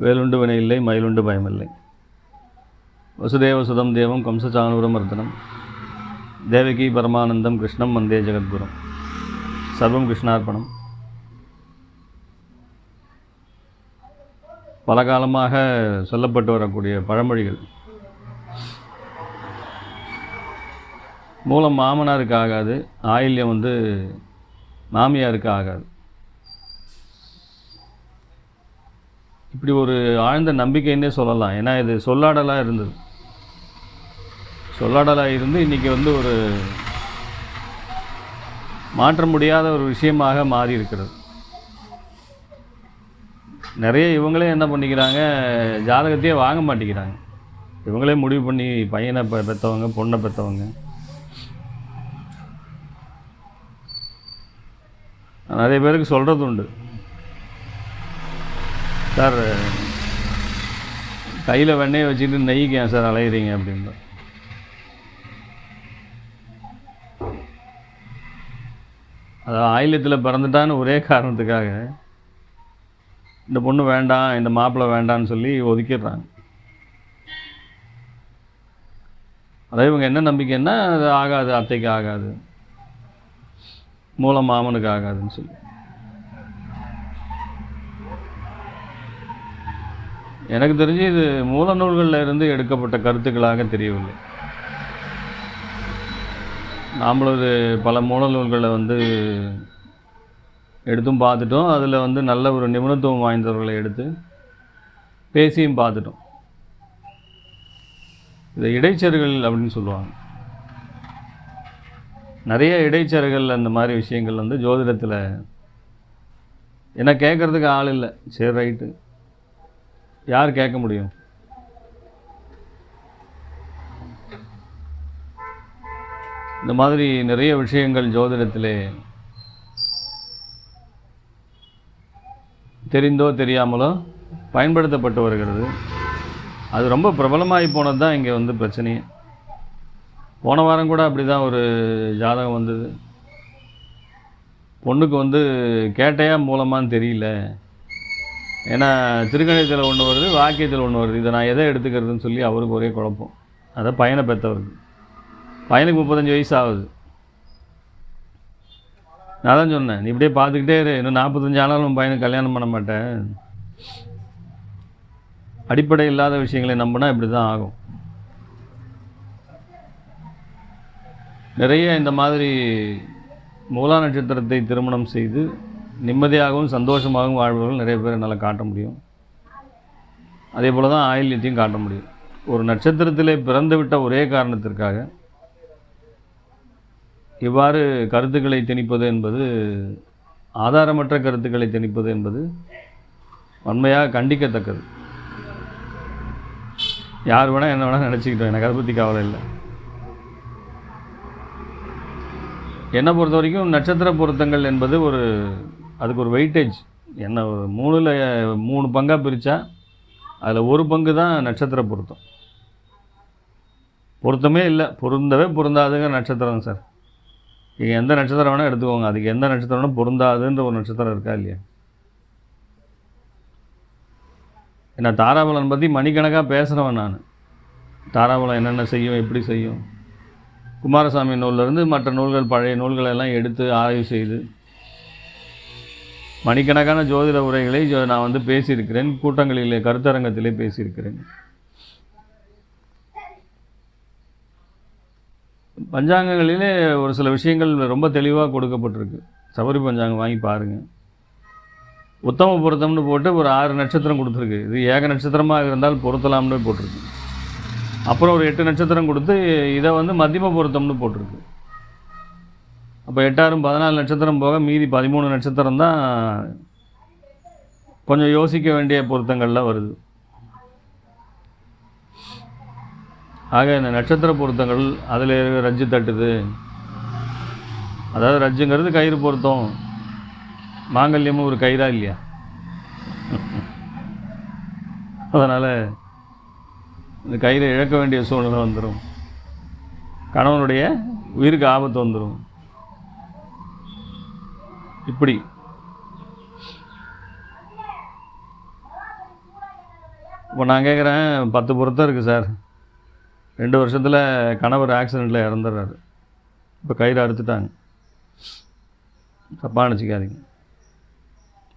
வேலுண்டு வினை இல்லை மயிலுண்டு பயமில்லை வசுதேவ சுதம் தேவம் கம்சச்சானூரம் மர்த்தனம் தேவகி பரமானந்தம் கிருஷ்ணம் வந்தே ஜெகத்குரும். சர்வம் கிருஷ்ணார்ப்பணம். பல காலமாக சொல்லப்பட்டு வரக்கூடிய பழமொழிகள். மூலம் மாமனாருக்கு ஆகாது ஆயில்யம் வந்து மாமியாருக்கு ஆகாது. இப்படி ஒரு ஆழ்ந்த நம்பிக்கைன்னே சொல்லலாம். ஏன்னா இது சொல்லாடலாக இருந்தது. சொல்லாடலாக இருந்து இன்றைக்கி வந்து ஒரு மாற்ற முடியாத ஒரு விஷயமாக மாறி இருக்கிறது நிறைய இவங்களே என்ன பண்ணிக்கிறாங்க ஜாதகத்தையே வாங்க மாட்டேங்கிறாங்க. இவங்களே முடிவு பண்ணி பையனை பெ பெற்றவங்க பொண்ணை பெற்றவங்க நிறைய பேருக்கு சொல்கிறது உண்டு சார் கையில் வெண்ணெயை வச்சுட்டு நெய்க்கு ஏன் சார் அலையிறீங்க அப்படின்ற அதாவது ஆயிலத்தில் பிறந்துட்டான்னு ஒரே காரணத்துக்காக இந்த பொண்ணு வேண்டாம் இந்த மாப்பிள்ளை வேண்டான்னு சொல்லி ஒதுக்கிடுறாங்க. அதாவது இவங்க என்ன நம்பிக்கைன்னா அது ஆகாது அத்தைக்கு ஆகாது. மூலம் மாமனுக்கு ஆகாதுன்னு சொல்லி. எனக்கு தெரிஞ்சு இது மூல நூல்களில் இருந்து எடுக்கப்பட்ட கருத்துக்களாக தெரியவில்லை. நாமளும் இது பல மூல நூல்களை வந்து எடுத்தும் பார்த்துட்டோம். அதில் வந்து நல்ல ஒரு நிபுணத்துவம் வாய்ந்தவர்களை எடுத்து பேசியும் பார்த்துட்டோம். இதை இடைச்சர்கள் அப்படின்னு சொல்லுவாங்க. நிறைய இடைச்சர்கள் அந்த மாதிரி விஷயங்கள் வந்து ஜோதிடத்தில் என்ன கேட்குறதுக்கு ஆள் இல்லை. சரி ரைட்டு. யார் கேட்க முடியும்? இந்த மாதிரி நிறைய விஷயங்கள் ஜோதிடத்திலே தெரிந்தோ தெரியாமலோ பயன்படுத்தப்பட்டு வருகிறது. அது ரொம்ப பிரபலமாகி போனது தான் இங்கே வந்து பிரச்சனையே. போன வாரம் கூட அப்படி தான் ஒரு ஜாதகம் வந்தது. பொண்ணுக்கு வந்து கேட்டையா மூலமான்னு தெரியல. ஏன்னா திருக்கணியத்தில் ஒன்று வருது வாக்கியத்தில் ஒன்று வருது. இதை நான் எதை எடுத்துக்கிறதுன்னு சொல்லி அவருக்கு ஒரே குழப்பம். அதை பையனை பெற்றவருக்கு. பையனுக்கு முப்பத்தஞ்சு வயசு ஆகுது. நான் தான் சொன்னேன் நீ இப்படியே பார்த்துக்கிட்டே இரு. இன்னும் நாற்பத்தஞ்சு ஆனாலும் பையனுக்கு கல்யாணம் பண்ண மாட்டேன். அடிப்படை இல்லாத விஷயங்களை நம்பினா இப்படி தான் ஆகும். நிறைய இந்த மாதிரி மூலா நட்சத்திரத்தை திருமணம் செய்து நிம்மதியாகவும் சந்தோஷமாகவும் வாழ்பவர்கள் நிறைய பேர் என்னால் காட்ட முடியும். அதே போல் தான் ஆயில்யத்தையும் காட்ட முடியும். ஒரு நட்சத்திரத்திலே பிறந்து விட்ட ஒரே காரணத்திற்காக இவ்வாறு கருத்துக்களை திணிப்பது என்பது ஆதாரமற்ற கருத்துக்களை திணிப்பது என்பது வன்மையாக கண்டிக்கத்தக்கது. யார் வேணால் என்ன வேணால் நினச்சிக்கிட்டோம் எனக்கு அதை பற்றி கவலை இல்லை. என்னை பொறுத்த வரைக்கும் நட்சத்திர பொருத்தங்கள் என்பது ஒரு அதுக்கு ஒரு வெயிட்டேஜ் என்ன ஒரு மூணில் மூணு பங்காக பிரித்தா அதில் ஒரு பங்கு தான் நட்சத்திர பொருத்தம். பொருத்தமே இல்லை. பொருந்தவே பொருந்தாதுங்க நட்சத்திரம் சார். நீங்கள் எந்த நட்சத்திரம் வேணால் எடுத்துக்கோங்க. அதுக்கு எந்த நட்சத்திரம் வேணால் பொருந்தாதுன்ற ஒரு நட்சத்திரம் இருக்கா இல்லையா? என்ன தாராபலன் பற்றி மணிக்கணக்காக பேசுகிறவன் நான். தாராபலம் என்னென்ன செய்யும் எப்படி செய்யும். குமாரசாமி நூல்லேருந்து மற்ற நூல்கள் பழைய நூல்களெல்லாம் எடுத்து ஆய்வு செய்து மணிக்கணக்கான ஜோதிட உரைகளை நான் வந்து பேசியிருக்கிறேன். கூட்டங்களிலே கருத்தரங்கத்திலே பேசியிருக்கிறேன். பஞ்சாங்கங்களிலே ஒரு சில விஷயங்கள் ரொம்ப தெளிவாக கொடுக்கப்பட்டிருக்கு. சபரி பஞ்சாங்கம் வாங்கி பாருங்கள் உத்தம பொருத்தம்னு போட்டு ஒரு ஆறு நட்சத்திரம் கொடுத்துருக்கு. இது ஏக நட்சத்திரமாக இருந்தால் பொருத்தலாம்னு போட்டிருக்கு. அப்புறம் ஒரு எட்டு நட்சத்திரம் கொடுத்து இதை வந்து மத்தியம பொருத்தம்னு போட்டிருக்கு. அப்போ எட்டாயிரம் பதினாலு நட்சத்திரம் போக மீதி பதிமூணு நட்சத்திரம் தான் கொஞ்சம் யோசிக்க வேண்டிய பொருத்தங்கள்லாம் வருது. ஆக இந்த நட்சத்திர பொருத்தங்கள் அதில் ரஜ்ஜு தட்டுது. அதாவது ரஜ்ஜுங்கிறது கயிறு பொருத்தம். மாங்கல்யமும் ஒரு கயிறா இல்லையா? அதனால் இந்த கயிறை இழக்க வேண்டிய சூழ்நிலை வந்துடும் கணவனுடைய உயிருக்கு ஆபத்து வந்துடும் இப்படி. இப்போ நான் கேட்குறேன் பத்து பொருத்தம் இருக்குது சார். ரெண்டு வருஷத்தில் கணவர் ஆக்சிடெண்ட்டில் இறந்துடுறாரு இப்போ கயிறு அறுத்துட்டாங்க. தப்பாக நினச்சிக்காதீங்க.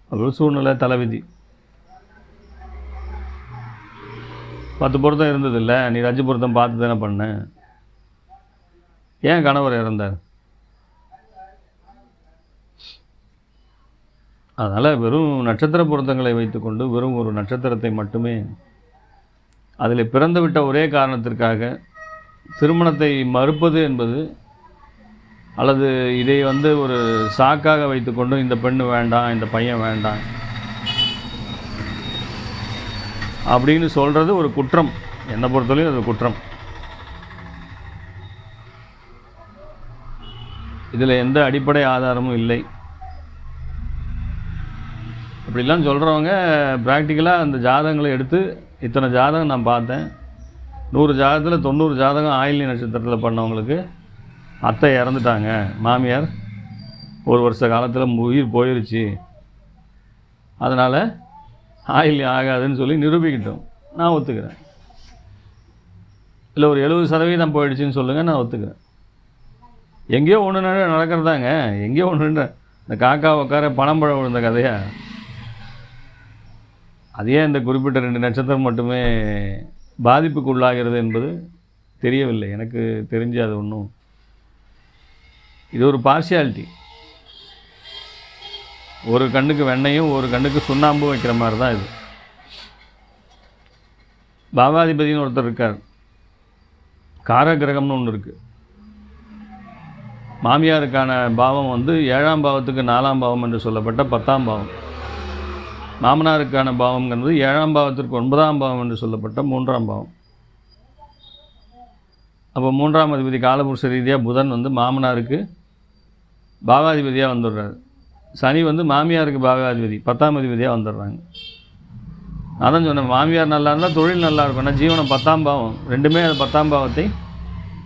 அது ஒரு சூழ்நிலை தலைவிதி. பத்து பொருத்தம் இருந்தது இல்லை நீ ரஜி பொருத்தம் பார்த்து தானே பண்ண? ஏன் கணவர் இறந்தார்? அதனால் வெறும் நட்சத்திர பொருத்தங்களை வைத்துக்கொண்டு வெறும் ஒரு நட்சத்திரத்தை மட்டுமே அதில் பிறந்துவிட்ட ஒரே காரணத்திற்காக திருமணத்தை மறுப்பது என்பது அல்லது இதை வந்து ஒரு சாக்காக வைத்துக்கொண்டு இந்த பெண் வேண்டாம் இந்த பையன் வேண்டாம் அப்படின்னு சொல்கிறது ஒரு குற்றம். என்னை பொறுத்தவரையும் அது குற்றம். இதில் எந்த அடிப்படை ஆதாரமும் இல்லை. இப்படிலாம் சொல்கிறவங்க ப்ராக்டிக்கலாக அந்த ஜாதகங்களை எடுத்து இத்தனை ஜாதகம் நான் பார்த்தேன். நூறு ஜாதகத்தில் தொண்ணூறு ஜாதகம் ஆயிலி நட்சத்திரத்தில் பண்ணவங்களுக்கு அத்தை இறந்துட்டாங்க. மாமியார் ஒரு வருஷ காலத்தில் உயிர் போயிருச்சு. அதனால் ஆயில்யம் ஆகாதுன்னு சொல்லி நிரூபிக்கிட்டோம். நான் ஒத்துக்கிறேன். இல்லை ஒரு எழுபது சதவீதம் போயிடுச்சுன்னு சொல்லுங்கள் நான் ஒத்துக்கிறேன். எங்கேயோ ஒன்று நடக்கிறதாங்க. எங்கேயோ ஒன்று இந்த காக்கா உட்கார பணம்பழம் விழுந்த கதையாக அது ஏன் இந்த குறிப்பிட்ட ரெண்டு நட்சத்திரம் மட்டுமே பாதிப்புக்கு உள்ளாகிறது என்பது தெரியவில்லை. எனக்கு தெரிஞ்சு அது ஒன்றும் இது ஒரு பார்ஷியாலிட்டி ஒரு கண்ணுக்கு வெண்ணையும் ஒரு கண்ணுக்கு சுண்ணாம்பும் வைக்கிற மாதிரி தான் இது. பாபாதிபதினு ஒருத்தர் இருக்கார். காரகிரகம்னு ஒன்று இருக்குது மாமியாருக்கான பாவம் வந்து ஏழாம் பாவத்துக்கு நாலாம் பாவம் என்று சொல்லப்பட்ட பத்தாம் பாவம். மாமனாருக்கான பாவம்ங்கிறது ஏழாம் பாவத்திற்கு ஒன்பதாம் பாவம் என்று சொல்லப்பட்ட மூன்றாம் பாவம். அப்போ மூன்றாம் அதிபதி காலபுருஷ ரீதியாக புதன் வந்து மாமனாருக்கு பாவாதிபதியாக வந்துடுறாரு. சனி வந்து மாமியாருக்கு பாகாதிபதி பத்தாம் அதிபதியாக வந்துடுறாங்க. அதான் சொன்னேன் மாமியார் நல்லா இருந்தால் தொழில் நல்லா இருக்கும். ஏன்னா ஜீவனம் பத்தாம் பாவம். ரெண்டுமே அது பத்தாம் பாவத்தை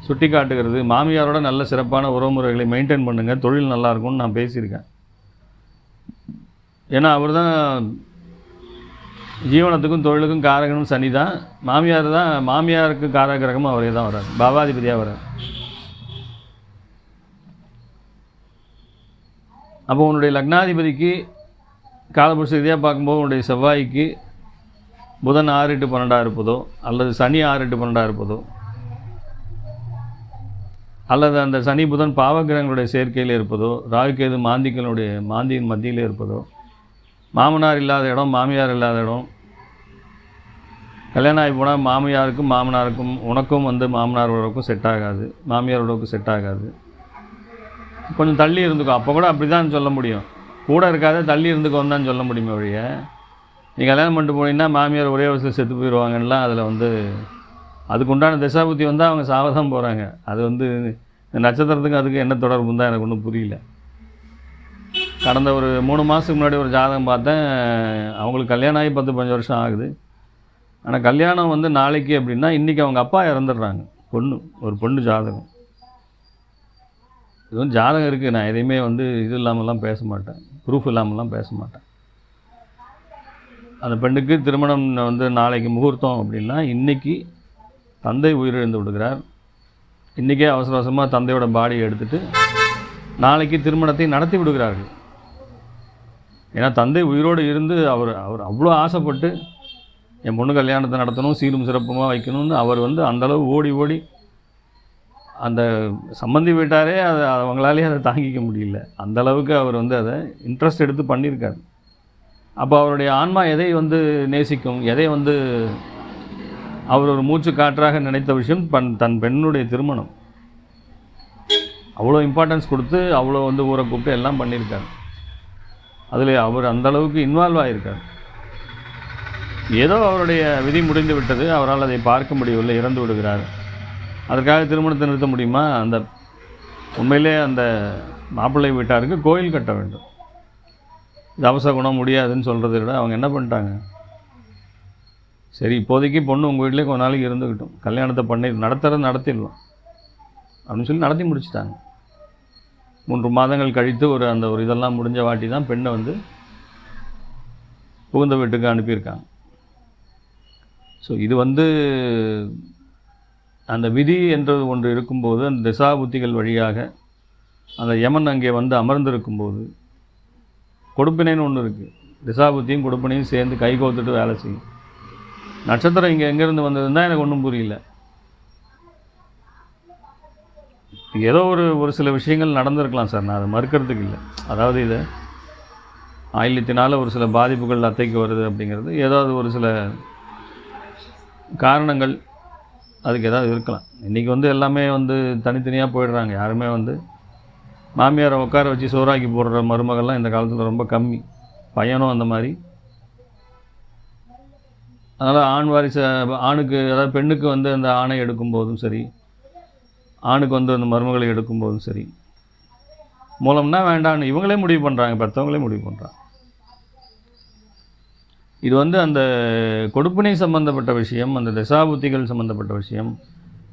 சுட்டி காட்டுகிறது. மாமியாரோட நல்ல சிறப்பான உறவுமுறைகளை மெயின்டைன் பண்ணுங்கள் தொழில் நல்லா இருக்கும்னு நான் பேசியிருக்கேன். ஏன்னா அவர் தான் ஜீவனத்துக்கும் தொழிலுக்கும் காரகனும் சனி தான். மாமியார் தான் மாமியாருக்கு காரகிரகமும் அவரே தான் வர்றார். பாவாதிபதியாக வர்றார். அப்போ உன்னுடைய லக்னாதிபதிக்கு காலபுருஷ ரீதியாக பார்க்கும்போது உன்னுடைய செவ்வாய்க்கு புதன் ஆறு எட்டு பன்னெண்டாக இருப்பதோ அல்லது சனி ஆறு எட்டு பன்னெண்டாக இருப்பதோ அல்லது அந்த சனி புதன் பாவகிரகங்களுடைய சேர்க்கையில் இருப்பதோ ராகுகேது மாந்திகளுடைய மாந்தியின் மத்தியில் இருப்பதோ மாமனார் இல்லாத இடம் மாமியார் இல்லாத இடம். கல்யாணம் ஆகி போனால் மாமியாருக்கும் மாமனாருக்கும் உனக்கும் வந்து மாமனார் உறவுக்கும் செட் ஆகாது. மாமியார் உறவுக்கும் செட் ஆகாது. கொஞ்சம் தள்ளி இருந்துக்கும் அப்போ கூட அப்படி தான் சொல்ல முடியும். கூட இருக்காத தள்ளி இருந்துக்கோன்னு தான் சொல்ல முடியுமே ஒழிய. நீ கல்யாணம் பண்ணிட்டு போனீங்கன்னா மாமியார் ஒரே வருஷத்தில் செத்து போயிடுவாங்கலாம் அதில் வந்து அதுக்கு உண்டான திசாபுத்தி வந்தால் அவங்க சாவதான் போகிறாங்க அது வந்து நட்சத்திரத்துக்கும் நட்சத்திரத்துக்கு அதுக்கு என்ன தொடர்புன்னு தான் எனக்கு ஒன்றும் புரியல. கடந்த ஒரு மூணு மாதத்துக்கு முன்னாடி ஒரு ஜாதகம் பார்த்தேன். அவங்களுக்கு கல்யாணம் ஆகி பத்து பஞ்சு வருஷம் ஆகுது. ஆனால் கல்யாணம் வந்து நாளைக்கு அப்படின்னா இன்றைக்கி அவங்க அப்பா இறந்துடுறாங்க. பொண்ணு ஒரு பொண்ணு ஜாதகம். இது வந்து ஜாதகம் இருக்குது நான் எதையுமே வந்து இது இல்லாமலாம் பேச மாட்டேன். ப்ரூஃப் இல்லாமலாம் பேச மாட்டேன். அந்த பெண்ணுக்கு திருமணம் வந்து நாளைக்கு முகூர்த்தம் அப்படின்னா இன்றைக்கி தந்தை உயிரிழந்து விடுகிறார். இன்றைக்கே அவசர அவசரமாக தந்தையோட பாடியை எடுத்துட்டு நாளைக்கு திருமணத்தை நடத்தி விடுகிறார்கள். ஏன்னா தந்தை உயிரோடு இருந்து அவர் அவர் அவ்வளோ ஆசைப்பட்டு என் பொண்ணு கல்யாணத்தை நடத்தணும் சீரும் சிறப்புமாக வைக்கணும்னு அவர் வந்து அந்தளவு ஓடி ஓடி அந்த சம்மந்தி வீட்டாரே அதை அவங்களாலேயே அதை தாங்கிக்க முடியல. அந்த அளவுக்கு அவர் வந்து அதை இன்ட்ரெஸ்ட் எடுத்து பண்ணியிருக்காரு. அப்போ அவருடைய ஆன்மா எதை வந்து நேசிக்கும் எதை வந்து அவர் ஒரு மூச்சு காற்றாக நினைத்த விஷயம் பன் தன் பெண்ணுடைய திருமணம். அவ்வளோ இம்பார்ட்டன்ஸ் கொடுத்து அவ்வளோ வந்து ஊரை கூப்பிட்டு எல்லாம் பண்ணியிருக்காரு. அதில் அவர் அந்த அளவுக்கு இன்வால்வ் ஆகியிருக்கார் ஏதோ அவருடைய விதி முடிந்து விட்டது. அவரால் அதை பார்க்க முடியவில்லை இறந்து விடுகிறார். அதற்காக திருமணத்தை நிறுத்த முடியுமா? அந்த உண்மையிலே அந்த மாப்பிள்ளை வீட்டாருக்கு கோயில் கட்ட வேண்டும். தவச குணம் முடியாதுன்னு சொல்கிறத விட அவங்க என்ன பண்ணிட்டாங்க? சரி இப்போதைக்கு பொண்ணு உங்கள் வீட்டிலே கொஞ்ச நாளைக்கு இருந்துக்கிட்டும் கல்யாணத்தை பண்ணி நடத்துகிறத நடத்திடலாம். அப்படின்னு சொல்லி நடத்தி முடிச்சுட்டாங்க. மூன்று மாதங்கள் கழித்து ஒரு அந்த ஒரு இதெல்லாம் முடிஞ்ச வாட்டி தான் பெண்ணை வந்து புகுந்த வீட்டுக்கு அனுப்பியிருக்காங்க. ஸோ இது வந்து அந்த விதி என்றது ஒன்று இருக்கும்போது அந்த திசாபுத்திகள் வழியாக அந்த யமன் அங்கே வந்து அமர்ந்திருக்கும்போது கொடுப்பினைன்னு ஒன்று இருக்குது திசாபுத்தியும் கொடுப்பினையும் சேர்ந்து கை கோத்துட்டு வேலை செய்யும். நட்சத்திரம் இங்கே எங்கேருந்து வந்ததுன்னா எனக்கு ஒன்றும் புரியல. ஏதோ ஒரு ஒரு சில விஷயங்கள் நடந்திருக்கலாம் சார். நான் அதை மறுக்கிறதுக்கு இல்லை. அதாவது இது ஆயில்யத்தினால் ஒரு சில பாதிப்புகள் அத்தைக்கு வருது அப்படிங்கிறது ஏதாவது ஒரு சில காரணங்கள் அதுக்கு ஏதாவது இருக்கலாம். இன்றைக்கி வந்து எல்லாமே வந்து தனித்தனியாக போயிடுறாங்க. யாருமே வந்து மாமியாரை உட்கார வச்சு சோறாக்கி போடுற மருமகள்லாம் இந்த காலத்தில் ரொம்ப கம்மி. பையனும் அந்த மாதிரி. அதனால் ஆண் வாரிசு ஆணுக்கு அதாவது பெண்ணுக்கு வந்து அந்த ஆணை எடுக்கும்போதும் சரி ஆணுக்கு வந்து அந்த மருமகளை எடுக்கும்போதும் சரி. மூலம்னா வேண்டான்னு இவங்களே முடிவு பண்ணுறாங்க பெற்றவங்களே முடிவு பண்ணுறாங்க இது வந்து அந்த கொடுப்பினை சம்பந்தப்பட்ட விஷயம் அந்த தசாபுத்திகள் சம்பந்தப்பட்ட விஷயம்.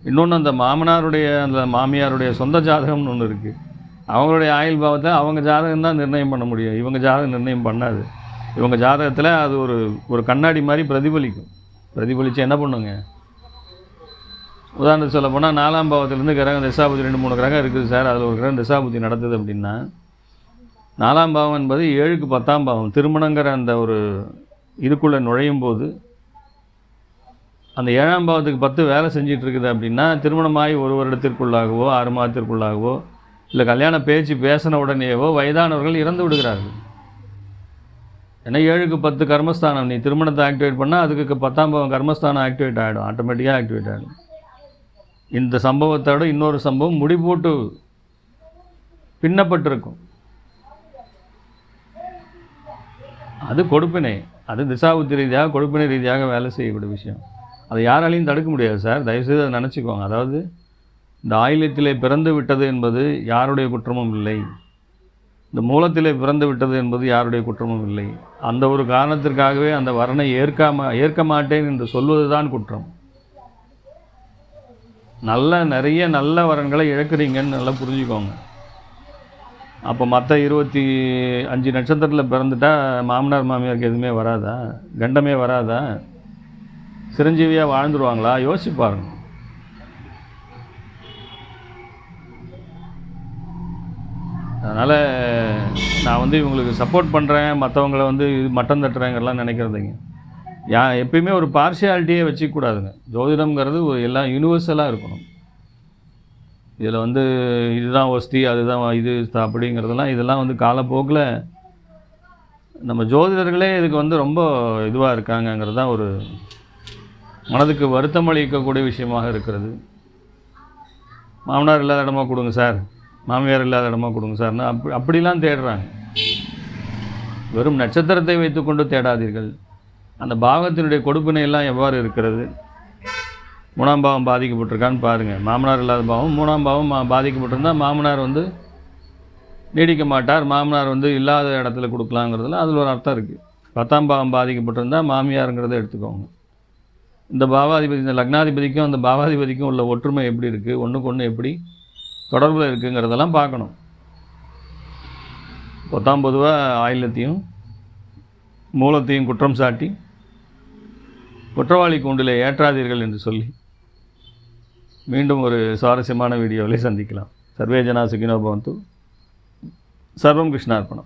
இன்னொன்று அந்த மாமனாருடைய அந்த மாமியாருடைய சொந்த ஜாதகம்னு ஒன்று இருக்குது அவங்களுடைய ஆயுள் பாவத்தை அவங்க ஜாதகம் தான் நிர்ணயம் பண்ண முடியும். இவங்க ஜாதகம் நிர்ணயம் பண்ணாது. இவங்க ஜாதகத்தில் அது ஒரு ஒரு கண்ணாடி மாதிரி பிரதிபலிக்கும். பிரதிபலித்து என்ன பண்ணுங்க? உதாரணத்துக்கு சொல்ல போனால் நாலாம் பாவத்திலேருந்து கிரகம் திசாபுத்தி ரெண்டு மூணு கிரகம் இருக்குது சார். அதில் ஒரு கிரகம் திசாபுத்தி நடத்துது அப்படின்னா நாலாம் பாவம் என்பது ஏழுக்கு பத்தாம் பாவம். திருமணங்கிற அந்த ஒரு இதுக்குள்ளே நுழையும் போது அந்த ஏழாம் பாவத்துக்கு பத்து வேலை செஞ்சிட்டு இருக்குது அப்படின்னா திருமணமாகி ஒரு வருடத்திற்குள்ளாகவோ ஆறு மாதத்திற்குள்ளாகவோ இல்லை கல்யாண பேச்சு பேசின உடனேவோ வயதானவர்கள் இறந்து விடுகிறார்கள். ஏன்னா ஏழுக்கு பத்து கர்மஸ்தானம். நீ திருமணத்தை ஆக்டிவேட் பண்ணால் அதுக்கு பத்தாம் பாவம் கர்மஸ்தானம் ஆக்டிவேட் ஆகிடும் ஆட்டோமேட்டிக்காக ஆக்டிவேட் ஆகிடும் இந்த சம்பவத்தோட இன்னொரு சம்பவம் முடி போட்டு பின்னப்பட்டிருக்கும். அது கொடுப்பினை. அது திசாபுத்தி ரீதியாக கொடுப்பினை ரீதியாக வேலை செய்யக்கூடிய விஷயம். அதை யாராலையும் தடுக்க முடியாது சார். தயவுசெய்து அதை நினச்சிக்கோங்க. அதாவது இந்த ஆயிலத்திலே பிறந்து விட்டது என்பது யாருடைய குற்றமும் இல்லை. இந்த மூலத்திலே பிறந்து விட்டது என்பது யாருடைய குற்றமும் இல்லை. அந்த ஒரு காரணத்திற்காகவே அந்த வரனை ஏற்காம ஏற்க மாட்டேன் என்று சொல்வது தான் குற்றம். நல்ல நிறைய நல்ல வரன்களை இழக்கிறீங்கன்னு நல்லா புரிஞ்சுக்கோங்க. அப்போ மற்ற இருபத்தி அஞ்சு நட்சத்திரத்தில் பிறந்துட்டா மாமனார் மாமியாருக்கு எதுவுமே வராதா? கண்டமே வராதா? சிரஞ்சீவியாக வாழ்ந்துருவாங்களா? யோசிச்சு பாருங்க. அதனால் நான் வந்து இவங்களுக்கு சப்போர்ட் பண்ணுறேன் மற்றவங்கள வந்து இது மட்டம் தட்டுறேங்கிறலாம் நினைக்கிறதுங்க யா எப்பயுமே ஒரு பார்ஷியாலிட்டியே வச்சுக்கூடாதுங்க. ஜோதிடம்ங்கிறது ஒரு எல்லாம் யூனிவர்சலாக இருக்கணும். இதில் வந்து இதுதான் ஒஸ்தி அதுதான் இது அப்படிங்கிறதெல்லாம் இதெல்லாம் வந்து காலப்போக்கில் நம்ம ஜோதிடர்களே இதுக்கு வந்து ரொம்ப இதுவாக இருக்காங்கங்கிறது தான் ஒரு மனதுக்கு வருத்தம் அளிக்கக்கூடிய விஷயமாக இருக்கிறது. மாமனார் இல்லாத இடமா கொடுங்க சார். மாமியார் இல்லாத இடமா கொடுங்க சார்னு அப்படி அப்படிலாம் தேடுறாங்க. வெறும் நட்சத்திரத்தை வைத்துக்கொண்டு தேடாதீர்கள். அந்த பாவத்தினுடைய கொடுப்பினை எல்லாம் எவ்வாறு இருக்கிறது? மூணாம் பாவம் பாதிக்கப்பட்டிருக்கான்னு பாருங்கள் மாமனார் இல்லாத பாவம். மூணாம் பாவம் மா- பாதிக்கப்பட்டிருந்தால் மாமனார் வந்து நீடிக்க மாட்டார். மாமனார் வந்து இல்லாத இடத்துல கொடுக்கலாங்கிறதுல அதில் ஒரு அர்த்தம் இருக்குது பத்தாம் பாவம் பாதிக்கப்பட்டிருந்தால் மாமியாருங்கிறத எடுத்துக்கோங்க. இந்த பாவாதிபதி இந்த லக்னாதிபதிக்கும் அந்த பாவாதிபதிக்கும் உள்ள ஒற்றுமை எப்படி இருக்குது ஒன்றுக்கு ஒன்று எப்படி தொடர்பில் இருக்குங்கிறதெல்லாம் பார்க்கணும். பத்தாம் பொதுவாக ஆயிலத்தையும் மூலத்தையும் குற்றம் சாட்டி குற்றவாளி கூண்டில் ஏற்றாதீர்கள் என்று சொல்லி மீண்டும் ஒரு சுவாரஸ்யமான வீடியோவில் சந்திக்கலாம். சர்வே ஜனா சுகினோ சர்வம் கிருஷ்ணார்ப்பணம்